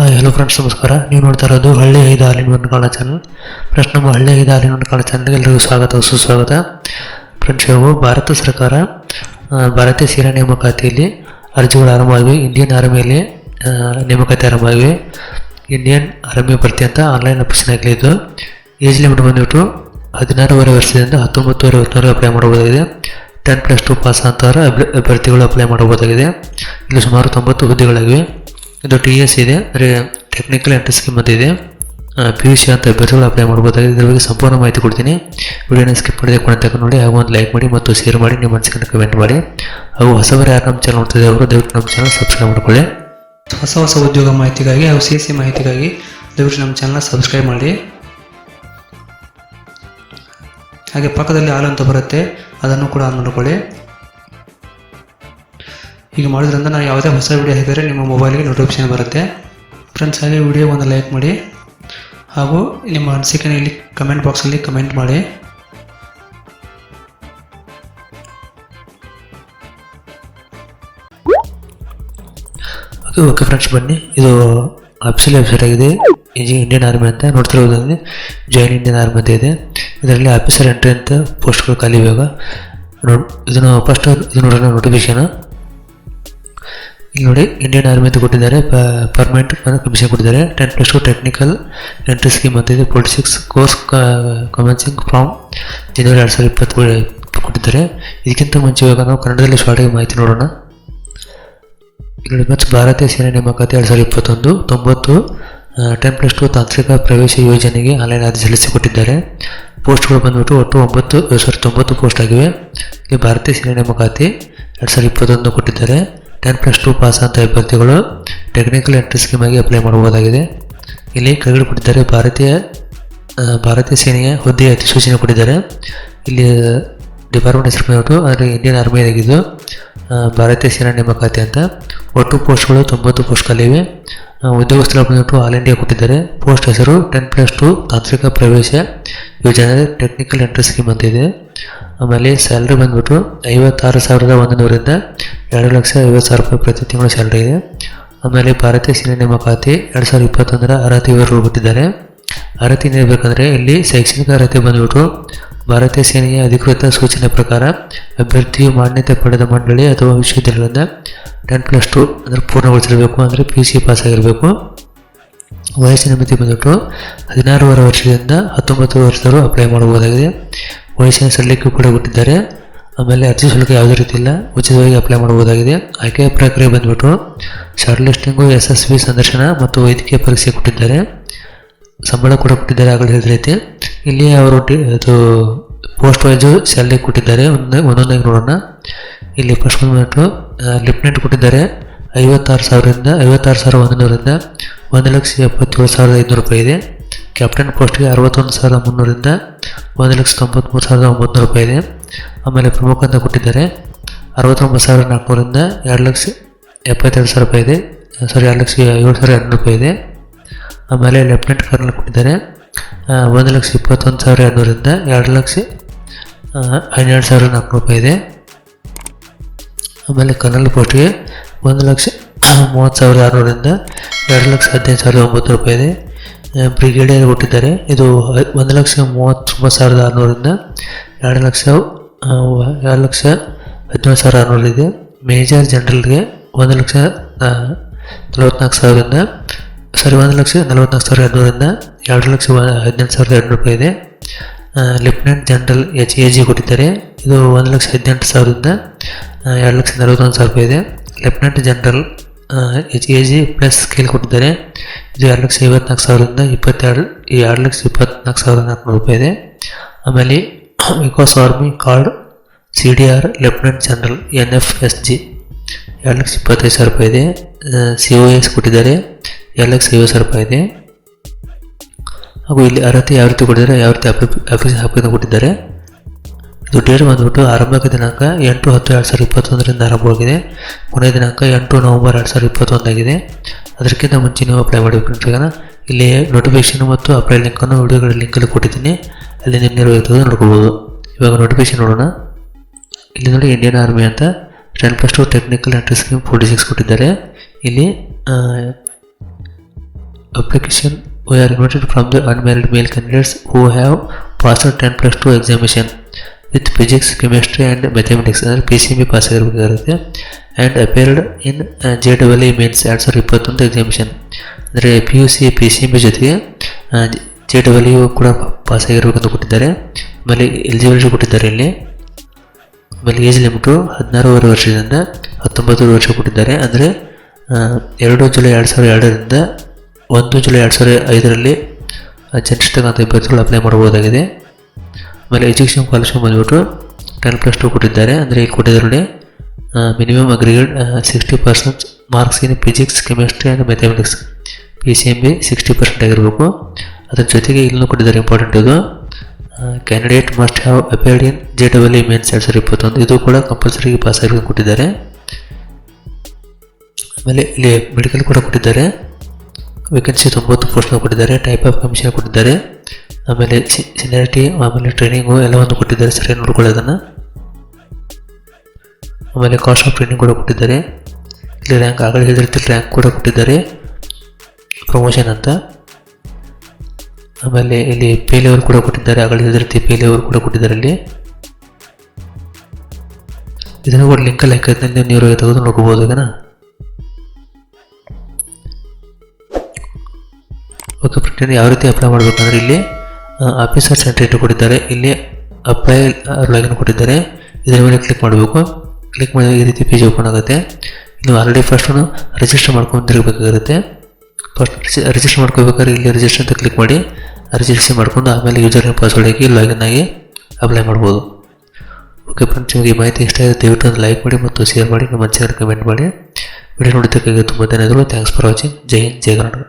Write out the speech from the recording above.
Hello friends ನಮಸ್ಕಾರ. ನೀವು ನೋಡ್ತಾ ಇರೋದು ಹಳ್ಳಿ ಐದು ಹಾಲಿನ ಒಂದು ಕಾಳ ಚಾನಲ್ ಫ್ರೆಂಡ್ಸ್ ನಮ್ಮ ಹಳ್ಳಿ ಐದು ಹಾಲಿನ ಒಂದು ಕಾಳ ಚಾನಲ್ಗೆ ಎಲ್ಲರಿಗೂ ಸ್ವಾಗತ, ಸುಸ್ವಾಗತ. ಫ್ರೆಂಡ್ಸ್ ಇವು ಭಾರತ ಸರ್ಕಾರ ಭಾರತೀಯ ಸೇನಾ ನೇಮಕಾತಿಯಲ್ಲಿ ಅರ್ಜಿಗಳು ಆರಂಭವಾಗಿವೆ. ಇಂಡಿಯನ್ ಆರ್ಮಿಯಲ್ಲಿ ನೇಮಕಾತಿ ಆರಂಭವಾಗಿವೆ. ಇಂಡಿಯನ್ ಆರ್ಮಿ ಭರ್ತಿ ಅಂತ ಆನ್ಲೈನ್ ಅಪ್ಲಿಕೇಶನ್ ಏಜ್ ಲಿಮಿಟ್ ಬಂದ್ಬಿಟ್ಟು ಹದಿನಾರೂವರೆ ವರ್ಷದಿಂದ ಹತ್ತೊಂಬತ್ತುವರೆ ವರ್ಷದವರೆಗೆ ಅಪ್ಲೈ ಮಾಡಬಹುದಾಗಿದೆ. ಟೆನ್ ಪ್ಲಸ್ ಟು ಪಾಸ್ ಅಂತವರ ಅಭ್ಯರ್ಥಿಗಳು ಅಪ್ಲೈ ಮಾಡಬಹುದಾಗಿದೆ. ಇಲ್ಲಿ ಸುಮಾರು ತೊಂಬತ್ತು ಹುದ್ದೆಗಳಾಗಿವೆ. ಇದು ಟಿ ಎಸ್ ಇದೆ. ಅಂದರೆ ಟೆಕ್ನಿಕಲ್ ಎಂಟ್ರಿ ಸ್ಕೀಮ್ ಅಂತ ಇದೆ ಪಿ ಯು ಸಿ ಅಂತ ಅಭ್ಯರ್ಥಿಗಳು ಅಪ್ಲೈ ಮಾಡ್ಬೋದಾಗಿದೆ ಇದ್ರ ಬಗ್ಗೆ ಸಂಪೂರ್ಣ ಮಾಹಿತಿ ಕೊಡ್ತೀನಿ. ವಿಡಿಯೋನ ಸ್ಕಿಪ್ ಮಾಡಿದೆ ನೋಡಿ, ಹಾಗೂ ಒಂದು ಲೈಕ್ ಮಾಡಿ ಮತ್ತು ಶೇರ್ ಮಾಡಿ ನಿಮ್ಮ ಮನಸ್ಸಿಗೆ ಕಮೆಂಟ್ ಮಾಡಿ. ಹಾಗೂ ಹೊಸಬರು ಯಾರು ನಮ್ಮ ಚಾನಲ್ ನೋಡ್ತಿದ್ದೆ ಅವರು ದಯವಿಟ್ಟು ನಮ್ಮ ಚಾನಲ್ ಸಬ್ಸ್ಕ್ರೈಬ್ ಮಾಡ್ಕೊಳ್ಳಿ. ಹೊಸ ಹೊಸ ಉದ್ಯೋಗ ಮಾಹಿತಿಗಾಗಿ ಹಾಗೂ ಸಿ ಸಿ ಮಾಹಿತಿಗಾಗಿ ದಯವಿಟ್ಟು ನಮ್ಮ ಚಾನಲ್ನ ಸಬ್ಸ್ಕ್ರೈಬ್ ಮಾಡಿ. ಹಾಗೆ ಪಕ್ಕದಲ್ಲಿ ಹಾಲು ಅಂತ ಬರುತ್ತೆ, ಅದನ್ನು ಕೂಡ ಆನ್ ಮಾಡ್ಕೊಳ್ಳಿ. ಹೀಗೆ ಮಾಡೋದ್ರಿಂದ ನಾನು ಯಾವುದೇ ಹೊಸ ವಿಡಿಯೋ ಹಾಕಿದರೆ ನಿಮ್ಮ ಮೊಬೈಲ್ಗೆ ನೋಟಿಫಿಕೇಶನ್ ಬರುತ್ತೆ. ಫ್ರೆಂಡ್ಸ್ ಹಾಗೆ ವಿಡಿಯೋ ಒಂದು ಲೈಕ್ ಮಾಡಿ. ಹಾಗೂ ನಿಮ್ಮ ಅನಿಸಿಕೆನ ಇಲ್ಲಿ ಕಮೆಂಟ್ ಬಾಕ್ಸಲ್ಲಿ ಕಮೆಂಟ್ ಮಾಡಿ. ಓಕೆ ಓಕೆ ಫ್ರೆಂಡ್ಸ್ ಬನ್ನಿ. ಇದು ಅಫಿಷಿಯಲ್ ವೆಬ್ಸೈಟ್ ಆಗಿದೆ. ಇಂಡಿಯನ್ ಆರ್ಮಿ ಅಂತ ನೋಡ್ತಿರೋದ್ರಲ್ಲಿ ಜಾಯಿನ್ ಇಂಡಿಯನ್ ಆರ್ಮಿ ಅಂತ ಇದೆ. ಇದರಲ್ಲಿ ಆಫೀಸರ್ ಎಂಟ್ರಿ ಅಂತ ಪೋಸ್ಟ್ಗಳು ಖಾಲಿ ಇವಾಗ ನೋಡ್ ಇದನ್ನು ಫಸ್ಟ್ ಇದು ನೋಡೋಣ ನೋಟಿಫಿಕೇಶನ್ ಇಲ್ಲಿ ನೋಡಿ ಇಂಡಿಯನ್ ಆರ್ಮಿ ಅಂತ ಕೊಟ್ಟಿದ್ದಾರೆ ಪರ್ಮನೆಂಟ್ ಕಮಿಷನ್ ಕೊಟ್ಟಿದ್ದಾರೆ. Ten plus two technical entry scheme ಅಂತ ಇದೆ forty six course commencing from ಜನವರಿ ಎರಡು ಸಾವಿರದ ಇಪ್ಪತ್ತು ಕೊಟ್ಟಿದ್ದಾರೆ. ಇದಕ್ಕಿಂತ ಮುಂಚೆ ಇವಾಗ ನಾವು ಕನ್ನಡದಲ್ಲಿ ಶಾರ್ಟಾಗಿ ಮಾಹಿತಿ ನೋಡೋಣ. ಇಲ್ಲಿ ಮತ್ತು ಭಾರತೀಯ ಸೇನಾ ನೇಮಕಾತಿ ಎರಡು ಸಾವಿರದ ಇಪ್ಪತ್ತೊಂದು, ತೊಂಬತ್ತು ಟೆನ್ ಪ್ಲಸ್ ಟು ತಾಂತ್ರಿಕ ಪ್ರವೇಶ ಯೋಜನೆಗೆ ಆನ್ಲೈನ್ ಅರ್ಜಿ ಸಲ್ಲಿಸಿಕೊಟ್ಟಿದ್ದಾರೆ. ಪೋಸ್ಟ್ಗಳು ಬಂದ್ಬಿಟ್ಟು ಒಟ್ಟು ಒಂಬತ್ತು ಸಾರಿ ತೊಂಬತ್ತು ಪೋಸ್ಟ್ ಆಗಿವೆ. ಇಲ್ಲಿ ಭಾರತೀಯ ಸೇನಾ ನೇಮಕಾತಿ ಎರಡು ಸಾವಿರದ ಇಪ್ಪತ್ತೊಂದು ಕೊಟ್ಟಿದ್ದಾರೆ. ಟೆನ್ ಪ್ಲಸ್ ಟು ಪಾಸ್ ಅಂತ ಅಭ್ಯರ್ಥಿಗಳು ಟೆಕ್ನಿಕಲ್ ಎಂಟ್ರಿ ಸ್ಕೀಮಾಗಿ ಅಪ್ಲೈ ಮಾಡಬಹುದಾಗಿದೆ. ಇಲ್ಲಿ ಕೈಗಳು ಕೊಟ್ಟಿದ್ದಾರೆ ಭಾರತೀಯ ಭಾರತೀಯ ಸೇನೆಯ ಹುದ್ದೆಯ ಅಧಿಸೂಚನೆ ಕೊಟ್ಟಿದ್ದಾರೆ. ಇಲ್ಲಿ ಡಿಪಾರ್ಟ್ಮೆಂಟ್ ಹೆಸರು ಬಂದ್ಬಿಟ್ಟು ಅಂದರೆ ಇಂಡಿಯನ್ ಆರ್ಮಿ ಆಗಿದ್ದು ಆ, ಭಾರತೀಯ ಸೇನಾ ನೇಮಕಾತಿ ಅಂತ. ಒಟ್ಟು ಪೋಸ್ಟ್ಗಳು ತೊಂಬತ್ತು ಪೋಸ್ಟ್ಗಳಿವೆ ಖಾಲಿವೆ ಆ, ಉದ್ಯೋಗಸ್ಥರು ಬಂದ್ಬಿಟ್ಟು ಆಲ್ ಇಂಡಿಯಾ ಕೊಟ್ಟಿದ್ದಾರೆ. ಪೋಸ್ಟ್ ಹೆಸರು ಟೆನ್ ಪ್ಲಸ್ ಟು ತಾಂತ್ರಿಕ ಪ್ರವೇಶ ಯೋಜನೆ ಟೆಕ್ನಿಕಲ್ ಎಂಟ್ರಿ ಸ್ಕೀಮ್ ಅಂತ ಇದೆ. ಆಮೇಲೆ ಸ್ಯಾಲ್ರಿ ಬಂದ್ಬಿಟ್ಟು ಐವತ್ತಾರು ಸಾವಿರದ ಒಂದು ನೂರಿಂದ ಎರಡು ಲಕ್ಷ ಐವತ್ತು ಸಾವಿರ ರೂಪಾಯಿ ಪ್ರತಿ ತಿಂಗಳು ಸ್ಯಾಲ್ರಿ ಇದೆ. ಆಮೇಲೆ ಭಾರತೀಯ ಸೇನೆ ನೇಮಕಾತಿ ಎರಡು ಸಾವಿರದ ಇಪ್ಪತ್ತೊಂದರ ಅರ್ಹತೆ ವಿವರಗಳು ಬಿಟ್ಟಿದ್ದಾರೆ ಅರ್ಹತೆ ನೀಡಬೇಕಂದ್ರೆ ಇಲ್ಲಿ ಶೈಕ್ಷಣಿಕ ಅರ್ಹತೆ ಬಂದ್ಬಿಟ್ಟು ಭಾರತೀಯ ಸೇನೆಯ ಅಧಿಕೃತ ಸೂಚನೆ ಪ್ರಕಾರ ಅಭ್ಯರ್ಥಿಯು ಮಾನ್ಯತೆ ಪಡೆದ ಮಂಡಳಿ ಅಥವಾ ವಿಶ್ವವಿದ್ಯಾಲಯದಿಂದ ಟೆನ್ ಪ್ಲಸ್ ಟು ಅಂದರೆ ಪೂರ್ಣಗೊಳಿಸಿರಬೇಕು ಅಂದರೆ ಪಿ ಸಿ ಪಾಸ್ ಆಗಿರಬೇಕು ವಯಸ್ಸಿನ ಮಿತಿ ಬಂದ್ಬಿಟ್ಟು ಹದಿನಾರೂವರೆ ವರ್ಷದಿಂದ ಹತ್ತೊಂಬತ್ತು ವರ್ಷದವರು ಅಪ್ಲೈ ಮಾಡಬಹುದಾಗಿದೆ. ವಯಸ್ಸಿನ ಸಲ್ಲಿಕೆ ಕೂಡ ಕೊಟ್ಟಿದ್ದಾರೆ ಆಮೇಲೆ ಅರ್ಜಿ ಶುಲ್ಕ ಯಾವುದೇ ರೀತಿ ಇಲ್ಲ. ಉಚಿತವಾಗಿ ಅಪ್ಲೈ ಮಾಡಬಹುದಾಗಿದೆ. ಆಯ್ಕೆ ಪ್ರಕ್ರಿಯೆ ಬಂದ್ಬಿಟ್ಟು shortlisting S S B ಸಂದರ್ಶನ ಮತ್ತು ವೈದ್ಯಕೀಯ ಪರೀಕ್ಷೆ ಕೊಟ್ಟಿದ್ದಾರೆ. ಸಂಬಳ ಕೂಡ ಕೊಟ್ಟಿದ್ದಾರೆ ಆಗಲೇ ಹೇಳಿದ ರೀತಿ. ಇಲ್ಲಿ ಅವರು ಇದು ಪೋಸ್ಟ್ ವೈಸು ಸ್ಯಾಲ್ರಿ ಕೊಟ್ಟಿದ್ದಾರೆ. ಒಂದು ಒಂದೊಂದಾಗಿ ನೋಡೋಣ. ಇಲ್ಲಿ ಫಸ್ಟ್ ಬಂದ್ಬಿಟ್ಟು ಲೆಫ್ಟಿನೆಂಟ್ ಕೊಟ್ಟಿದ್ದಾರೆ. ಐವತ್ತಾರು ಸಾವಿರದಿಂದ, ಐವತ್ತಾರು ಸಾವಿರ ಒಂದು ನೂರಿಂದ ಒಂದು ಲಕ್ಷ ಎಪ್ಪತ್ತೇಳು ಸಾವಿರದ ಐದುನೂರು ರೂಪಾಯಿ ಇದೆ. ಕ್ಯಾಪ್ಟನ್ ಪೋಸ್ಟ್ಗೆ ಅರವತ್ತೊಂದು ಸಾವಿರದ ಮುನ್ನೂರಿಂದ ಒಂದು ಲಕ್ಷ ತೊಂಬತ್ತ್ಮೂರು ಸಾವಿರದ ಒಂಬತ್ತು ರೂಪಾಯಿ ಇದೆ ಆಮೇಲೆ ಪ್ರಮುಖ ಅಂತ ಕೊಟ್ಟಿದ್ದಾರೆ. ಅರವತ್ತೊಂಬತ್ತು ಸಾವಿರದ ನಾಲ್ಕುನೂರಿಂದ ಎರಡು ಲಕ್ಷ ಎಪ್ಪತ್ತೆರಡು ಸಾವಿರ ರೂಪಾಯಿ ಇದೆ ಸಾರಿ ಎರಡು ಲಕ್ಷ ಏಳು ಸಾವಿರದ ಎರಡುನೂರು ರೂಪಾಯಿ ಇದೆ ಆಮೇಲೆ ಲೆಫ್ಟಿನೆಂಟ್ ಕರ್ನಲ್ ಕೊಟ್ಟಿದ್ದಾರೆ. ಒಂದು ಲಕ್ಷ ಇಪ್ಪತ್ತೊಂದು ಸಾವಿರ ಎರಡುನೂರಿಂದ ಎರಡು ಲಕ್ಷ ಹನ್ನೆರಡು ಸಾವಿರ ನಾಲ್ಕು ರೂಪಾಯಿ ಇದೆ ಆಮೇಲೆ ಕರ್ನಲ್ ಪೋಸ್ಟ್ಗೆ ಒಂದು ಲಕ್ಷ ಮೂವತ್ತು ಸಾವಿರದ ಆರುನೂರಿಂದ ಎರಡು ಲಕ್ಷ ಹದಿನೈದು ಸಾವಿರದ ಒಂಬತ್ತು ರೂಪಾಯಿ ಇದೆ ಬ್ರಿಗೇಡಿಯರ್ ಕೊಟ್ಟಿದ್ದಾರೆ. ಇದು ಒಂದು ಲಕ್ಷ ಮೂವತ್ತೊಂಬತ್ತು ಸಾವಿರದ ಆರುನೂರಿಂದ ಎರಡು ಲಕ್ಷ ಎರಡು ಲಕ್ಷ ಹದಿನೇಳು ಸಾವಿರ ಆರುನೂರಿದೆ ಮೇಜರ್ ಜನರಲ್ಗೆ ಒಂದು ಲಕ್ಷ ನಲವತ್ತ್ನಾಲ್ಕು ಸಾವಿರದಿಂದ ಸರಿ ಒಂದು ಲಕ್ಷ ನಲವತ್ನಾಲ್ಕು ಸಾವಿರದ ಎರಡುನೂರಿಂದ ಎರಡು ಲಕ್ಷ ಹದಿನೆಂಟು ಸಾವಿರದ ಎರಡು ರೂಪಾಯಿ ಇದೆ lieutenant general H A G ಕೊಟ್ಟಿದ್ದಾರೆ. ಇದು ಒಂದು ಲಕ್ಷ ಹದಿನೆಂಟು ಸಾವಿರದಿಂದ ಎರಡು ಲಕ್ಷ ನಲವತ್ತೊಂದು ಸಾವಿರ ರೂಪಾಯಿ ಇದೆ lieutenant general H A G plus scale ಕೊಟ್ಟಿದ್ದಾರೆ. ಇದು ಎರಡು ಲಕ್ಷ ಐವತ್ನಾಲ್ಕು ಸಾವಿರದಿಂದ ಇಪ್ಪತ್ತೆರಡು ಎರಡು ಲಕ್ಷ ಇಪ್ಪತ್ನಾಲ್ಕು ಸಾವಿರದ ನಾಲ್ಕುನೂರು ರೂಪಾಯಿ ಇದೆ. ಆಮೇಲೆ Vikas army card C D R lieutenant general N F S G ಎರಡು ಲಕ್ಷ ಇಪ್ಪತ್ತೈದು ಸಾವಿರ ರೂಪಾಯಿ ಇದೆ. ಸಿ ಒ ಎಸ್ ಕೊಟ್ಟಿದ್ದಾರೆ, ಎರಡು ಲಕ್ಷ ಐವತ್ತು ಸಾವಿರ ರೂಪಾಯಿ ಇದೆ. ಹಾಗೂ ಇಲ್ಲಿ ಅರ್ಹತೆ ಯಾವ ರೀತಿ ಕೊಟ್ಟಿದ್ದಾರೆ, ಯಾವ ರೀತಿ ಅಪ್ಲಿಕೇಶನ್ ಕೊಟ್ಟಿದ್ದಾರೆ. ಇದು ಡೇಟ್ ಬಂದ್ಬಿಟ್ಟು ಆರಂಭಿಕ ದಿನಾಂಕ ಎಂಟು ಹತ್ತು ಎರಡು ಸಾವಿರದ ಇಪ್ಪತ್ತೊಂದರಿಂದ ಆರಂಭವಾಗಿದೆ ಕೊನೆ ದಿನಾಂಕ ಎಂಟು ನವಂಬರ್ ಎರಡು ಸಾವಿರದ ಇಪ್ಪತ್ತೊಂದಾಗಿದೆ ಅದಕ್ಕಿಂತ ಮುಂಚೆ ನೀವು ಅಪ್ಲೈ ಮಾಡಬೇಕು ಇಲ್ಲಿ ನೋಟಿಫಿಕೇಶನ್ ಮತ್ತು ಅಪ್ಲೈ ಲಿಂಕನ್ನು ವಿಡಿಯೋಗಳ ಲಿಂಕಲ್ಲಿ ಕೊಟ್ಟಿದ್ದೀನಿ. ಅಲ್ಲಿ ನಿಮ್ಮ ನಿರ್ವಹಿಸೋದು ನೋಡ್ಕೋಬೋದು. ಇವಾಗ ನೋಟಿಫಿಕೇಶನ್ ನೋಡೋಣ. ಇಲ್ಲಿ ನೋಡಿ ಇಂಡಿಯನ್ ಆರ್ಮಿ ಅಂತ ten plus two technical entry scheme forty six ಕೊಟ್ಟಿದ್ದಾರೆ. ಇಲ್ಲಿ ಆ, application we are invited from the unmarried male candidates who have passed 10 plus 2 examination physics chemistry and mathematics ಅಂದರೆ P C B pass ಆಗಿರಬೇಕಾಗುತ್ತೆ and appeared in J double E means ಎರಡು ಸಾವಿರದ ಇಪ್ಪತ್ತೊಂದು examination ಅಂದರೆ P U C P C B ಜೊತೆಗೆ J double E ಕೂಡ pass ಆಗಿರಬೇಕಂತ ಕೊಟ್ಟಿದ್ದಾರೆ. ಆಮೇಲೆ ಎಲಿಜಿಬಿಲಿಟಿ ಕೊಟ್ಟಿದ್ದಾರೆ ಇಲ್ಲಿ. ಆಮೇಲೆ ಏಜ್ ಲಿಮಿಟು ಹದಿನಾರೂವರೆ ವರ್ಷದಿಂದ ಹತ್ತೊಂಬತ್ತೂವರೆ ವರ್ಷ ಕೊಟ್ಟಿದ್ದಾರೆ. ಅಂದರೆ ಎರಡು ಜುಲೈ ಎರಡು ಸಾವಿರದ ಎರಡರಿಂದ ಒಂದು ಜುಲೈ ಎರಡು ಸಾವಿರದ ಐದರಲ್ಲಿ ಜನಿಷ್ಠತಕ್ಕಂಥ ಅಭ್ಯರ್ಥಿಗಳು ಅಪ್ಲೈ ಮಾಡ್ಬೋದಾಗಿದೆ ಆಮೇಲೆ ಎಜುಕೇಷನ್ ಕ್ವಾಲಿಫಿಕೇಷನ್ ಬಂದ್ಬಿಟ್ಟು ಟೆನ್ ಪ್ಲಸ್ ಟು ಕೊಟ್ಟಿದ್ದಾರೆ. ಅಂದರೆ ಈಗ ಕೊಟ್ಟಿದ್ದಾರೆ minimum aggregate sixty percent marks in physics chemistry and mathematics P C M B sixty percent ಆಗಿರಬೇಕು. ಅದ್ರ ಜೊತೆಗೆ ಇಲ್ಲೂ ಕೊಟ್ಟಿದ್ದಾರೆ ಇಂಪಾರ್ಟೆಂಟ್ ಇದು. Candidate must have appeared in J double E mains ಎರಡು ಸಾವಿರದ ಇಪ್ಪತ್ತೊಂದು. ಇದು ಕೂಡ ಕಂಪಲ್ಸರಿ ಪಾಸ್ ಆಗಿರೋದು ಕೊಟ್ಟಿದ್ದಾರೆ. ಆಮೇಲೆ ಇಲ್ಲಿ ಮೆಡಿಕಲ್ ಕೂಡ ಕೊಟ್ಟಿದ್ದಾರೆ. ವೇಕೆನ್ಸಿ ತೊಂಬತ್ತು ಪೋಸ್ಟ್ನ ಕೊಟ್ಟಿದ್ದಾರೆ. ಟೈಪ್ ಆಫ್ ಕಮಿಷನ್ ಕೊಟ್ಟಿದ್ದಾರೆ. ಆಮೇಲೆ ಸಿನಿಯಾರಿಟಿ ಆಮೇಲೆ ಟ್ರೈನಿಂಗು ಎಲ್ಲವನ್ನು ಕೊಟ್ಟಿದ್ದಾರೆ. ಸರಿಯಾಗಿ ನೋಡ್ಕೊಳ್ಳೋದನ್ನು ಆಮೇಲೆ ಕಾಸ್ಟ್ ಆಫ್ ಟ್ರೈನಿಂಗ್ ಕೂಡ ಕೊಟ್ಟಿದ್ದಾರೆ. ಇಲ್ಲಿ ರ್ಯಾಂಕ್ ಆಗಲೇ ಹೇಳಿರ್ತಿಲ್ಲ ರ್ಯಾಂಕ್ ಕೂಡ ಕೊಟ್ಟಿದ್ದಾರೆ. ಪ್ರಮೋಷನ್ ಅಂತ. ಆಮೇಲೆ ಇಲ್ಲಿ ಪೇ ಕೂಡ ಕೊಟ್ಟಿದ್ದಾರೆ, ಆಗಲೇ ರೀತಿ ಪೇ ಲೆವೆಲ್ ಕೂಡ ಕೊಟ್ಟಿದ್ದಾರೆ ಇಲ್ಲಿ. ಇದನ್ನು ಕೂಡ ಲಿಂಕಲ್ಲಿ ಹಾಕಿದ್ರೆ ನೀವು ತೆಗೆದು ನೋಡ್ಕೋಬೋದು ಈಗ ಓಕೆ ಫ್ರೆಂಡ್ ಯಾವ ರೀತಿ ಅಪ್ಲೈ ಮಾಡಬೇಕಂದ್ರೆ ಇಲ್ಲಿ ಆಫೀಸರ್ ಸೆಂಟ್ರೇಟ್ ಕೊಟ್ಟಿದ್ದಾರೆ. ಇಲ್ಲಿ ಅಪ್ಲೈ ಲಾಗಿನ್ ಕೊಟ್ಟಿದ್ದಾರೆ. ಇದರ ಮೇಲೆ ಕ್ಲಿಕ್ ಮಾಡಬೇಕು. ಕ್ಲಿಕ್ ಮಾಡಿದಾಗ ಈ ರೀತಿ ಪೇಜ್ ಓಪನ್ ಆಗುತ್ತೆ. ನೀವು ಆಲ್ರೆಡಿ ಫಸ್ಟನ್ನು ರಿಜಿಸ್ಟರ್ ಮಾಡ್ಕೊಂಡಿರಬೇಕಾಗಿರುತ್ತೆ ಫಸ್ಟ್ ರಿಜಿಸ್ಟರ್ ಮಾಡ್ಕೋಬೇಕಾದ್ರೆ ಇಲ್ಲಿ ರಿಜಿಸ್ಟರ್ ಅಂತ ಕ್ಲಿಕ್ ಮಾಡಿ. ರಿಜಿಸ್ಟ್ರೇಷನ್ ಮಾಡ್ಕೊಂಡು ಆಮೇಲೆ ಯೂಸರ್ ನೇಮ್ ಪಾಸ್ವರ್ಡ್ ಹಾಕಿ ಲಾಗಿನ್ ಆಗಿ ಅಪ್ಲೈ ಮಾಡ್ಬೋದು. ಓಕೆ ಫ್ರೆಂಡ್ಸ್ ನಿಮಗೆ ಮಾಹಿತಿ ಇಷ್ಟ ಆಗಿದೆ ದಯವಿಟ್ಟು ಒಂದು ಲೈಕ್ ಮಾಡಿ ಮತ್ತು ಶೇರ್ ಮಾಡಿ. ನಿಮ್ಮ ಚಾನಲ್ ಕಮೆಂಟ್ ಮಾಡಿ. ವಿಡಿಯೋ ನೋಡಿದ್ದಕ್ಕಾಗಿ ತುಂಬ ಧನ್ಯವಾದಗಳು. ಥ್ಯಾಂಕ್ಸ್ ಫಾರ್ ವಾಚಿಂಗ್ ಜೈ ಹಿಂದ್, ಜೈ ಕರ್ನಾಟಕ.